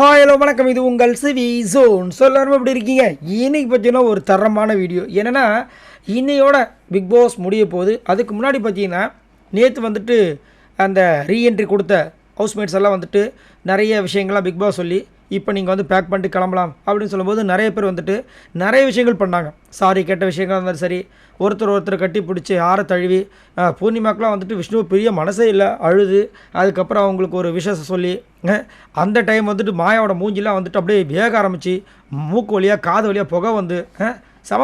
Hi hello வணக்கம். இது உங்கள் சிவி ஜோன் ஸோ எப்படி இருக்கீங்க? இன்னைக்கு பார்த்தீங்கன்னா ஒரு தரமான வீடியோ என்னென்னா இன்னையோட பிக் பாஸ் முடிய போகுது. அதுக்கு முன்னாடி பார்த்தீங்கன்னா நேற்று வந்துட்டு அந்த ரீஎன்ட்ரி கொடுத்த ஹவுஸ்மேட்ஸ் எல்லாம் வந்துட்டு நிறைய விஷயங்கள்லாம் பிக் பாஸ் சொல்லி இப்போ நீங்கள் வந்து பேக் பண்ணிட்டு கிளம்பலாம் அப்படின்னு சொல்லும்போது நிறைய பேர் வந்துட்டு நிறைய விஷயங்கள் பண்ணாங்க. சாரி கேட்ட விஷயங்கள் இருந்தாலும் சரி. ஒருத்தர் ஒருத்தர் கட்டி பிடிச்சி ஆற தழுவி பூர்ணிமாக்கெலாம் வந்துட்டு விஷ்ணு பெரிய மனசே இல்லை அழுது. அதுக்கப்புறம் அவங்களுக்கு ஒரு விஷயத்தை சொல்லி அந்த டைம் வந்துட்டு மாயாவோட மூஞ்சிலாம் வந்துட்டு அப்படியே வேக ஆரம்பிச்சு மூக்கு வழியாக காது வழியாக புகை வந்து அஹ்,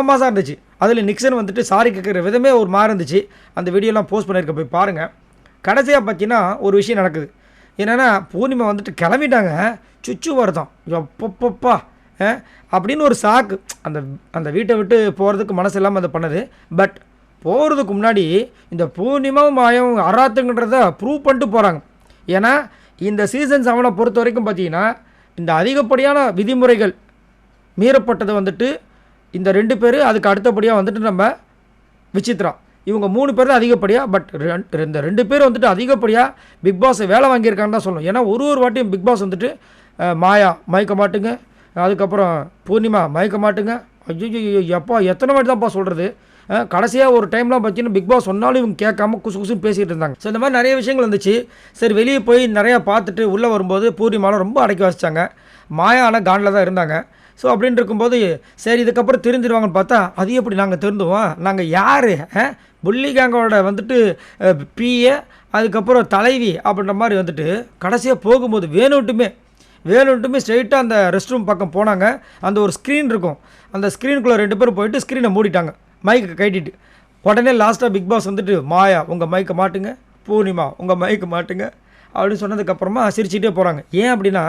மாதம் இருந்துச்சு அதில் நிக்சன் வந்துட்டு சாரி கேட்குற விதமே ஒரு மாதிரி இருந்துச்சு. அந்த வீடியோலாம் போஸ்ட் பண்ணியிருக்க போய் பாருங்கள் கடைசியாக பார்த்தீங்கன்னா ஒரு விஷயம் நடக்குது. என்னென்னா பூர்ணிமா வந்துட்டு கிளம்பிட்டாங்க. சுச்சு வருதம் எப்பப்பப்பா அப்படின்னு ஒரு சாக்கு அந்த அந்த வீட்டை விட்டு போகிறதுக்கு மனசு இல்லாமல் அதை பண்ணது. பட் போகிறதுக்கு முன்னாடி இந்த பூர்ணிமாவும் மாயம் அராத்துங்கன்றத ப்ரூவ் பண்ணிட்டு போகிறாங்க ஏன்னா இந்த சீசன் செவனை பொறுத்த வரைக்கும் பார்த்தீங்கன்னா இந்த அதிகப்படியான விதிமுறைகள் மீறப்பட்டது வந்துட்டு இந்த ரெண்டு பேர் அதுக்கு அடுத்தபடியாக வந்துட்டு நம்ம விசித்ரா இவங்க மூணு பேர் தான் அதிகப்படியாக பட் இந்த ரெண்டு பேர் வந்துட்டு அதிகப்படியாக பிக் பாஸை வேலை வாங்கியிருக்காங்கன்னு தான் சொல்லணும். ஏன்னா ஒரு ஒரு வாட்டியும் பிக் பாஸ் வந்துட்டு மாயா மயக்க மாட்டுங்க. அதுக்கப்புறம் பூர்ணிமா மயக்க மாட்டுங்க. ஐயோ எப்பா எத்தனை வாட்டி தான்ப்பா சொல்கிறது கடைசியாக ஒரு டைம்லாம் பார்த்தீங்கன்னா பிக் பாஸ் சொன்னாலும் இவங்க கேட்காம குசு குசுன்னு பேசிகிட்டு இருந்தாங்க. ஸோ இந்த மாதிரி நிறைய விஷயங்கள் வந்துச்சு. சரி வெளியே போய் நிறையா பார்த்துட்டு உள்ளே வரும்போது பூர்ணிமாலாம் ரொம்ப அடக்கி வச்சிட்டாங்க மாயா ஆனால் காண்டில் தான் இருந்தாங்க. ஸோ அப்படின்னு இருக்கும்போது சரி இதுக்கப்புறம் தெரிஞ்சிருவாங்கன்னு பார்த்தா அது எப்படி நாங்கள் திருந்துவோம் நாங்கள் யார்? புள்ளி கேங்கோட வந்துட்டு பிஏ அதுக்கப்புறம் தலைவி அப்படின்ற மாதிரி வந்துட்டு கடைசியாக போகும்போது வேணுட்டுமே வேணுட்டுமே ஸ்ட்ரெயிட்டாக அந்த ரெஸ்ட் ரூம் பக்கம் போனாங்க. அந்த ஒரு ஸ்க்ரீன் இருக்கும். அந்த ஸ்க்ரீனுக்குள்ளே ரெண்டு பேரும் போயிட்டு ஸ்க்ரீனை மூடிட்டாங்க. மைக்கை கட்டிட்டு. உடனே லாஸ்ட்டாக பிக் பாஸ் வந்துட்டு மாயா உங்கள் மைக்கை மாட்டுங்க. பூர்ணிமா உங்கள் மைக்கு மாட்டுங்க. அப்படின்னு சொன்னதுக்கப்புறமா சிரிச்சிட்டே போகிறாங்க ஏன் அப்படின்னா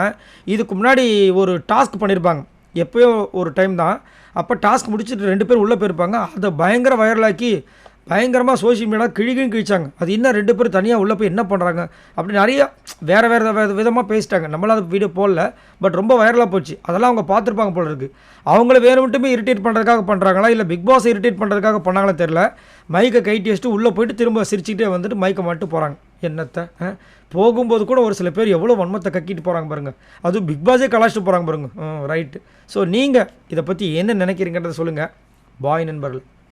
இதுக்கு முன்னாடி ஒரு டாஸ்க் பண்ணியிருப்பாங்க எப்போயோ ஒரு டைம் தான். அப்போ டாஸ்க் முடிச்சுட்டு ரெண்டு பேர் உள்ளே போயிருப்பாங்க. அதை பயங்கர வைரலாக்கி பயங்கரமாக சோஷியல் மீடியா கிழிகின்னு கிழிச்சாங்க. அது இன்னும் ரெண்டு பேரும் தனியாக உள்ளே போய் என்ன பண்ணுறாங்க அப்படி நிறைய வேறு வேறு வேறு விதமாக பேசிட்டாங்க. நம்மளால் அது வீடியோ போடல. பட் ரொம்ப வைரலாக போச்சு. அதெல்லாம் அவங்க பார்த்துருப்பாங்க போல இருக்குது அவங்கள வேறு மட்டுமே இரிட்டேட் பண்ணுறதுக்காக பண்ணுறாங்களா இல்லை பிக் பாஸ் இரிட்டேட் பண்ணுறதுக்காக பண்ணாங்களா தெரில மைக்கை கைட்டி வச்சுட்டு உள்ளே போயிட்டு திரும்ப சிரிச்சுக்கிட்டே வந்துட்டு மைக்கை மட்டும் போகிறாங்க என்னத்தை ஆ? போகும்போது கூட ஒரு சில பேர் எவ்வளோ வன்மத்தை கக்கிட்டு போகிறாங்க பாருங்கள் அதுவும் பிக் பாஸே கலாச்சிட்டு போகிறாங்க பாருங்க. ரைட்டு ஸோ நீங்கள் இதை பற்றி என்ன நினைக்கிறீங்கன்றத சொல்லுங்கள் பாய் நண்பர்கள்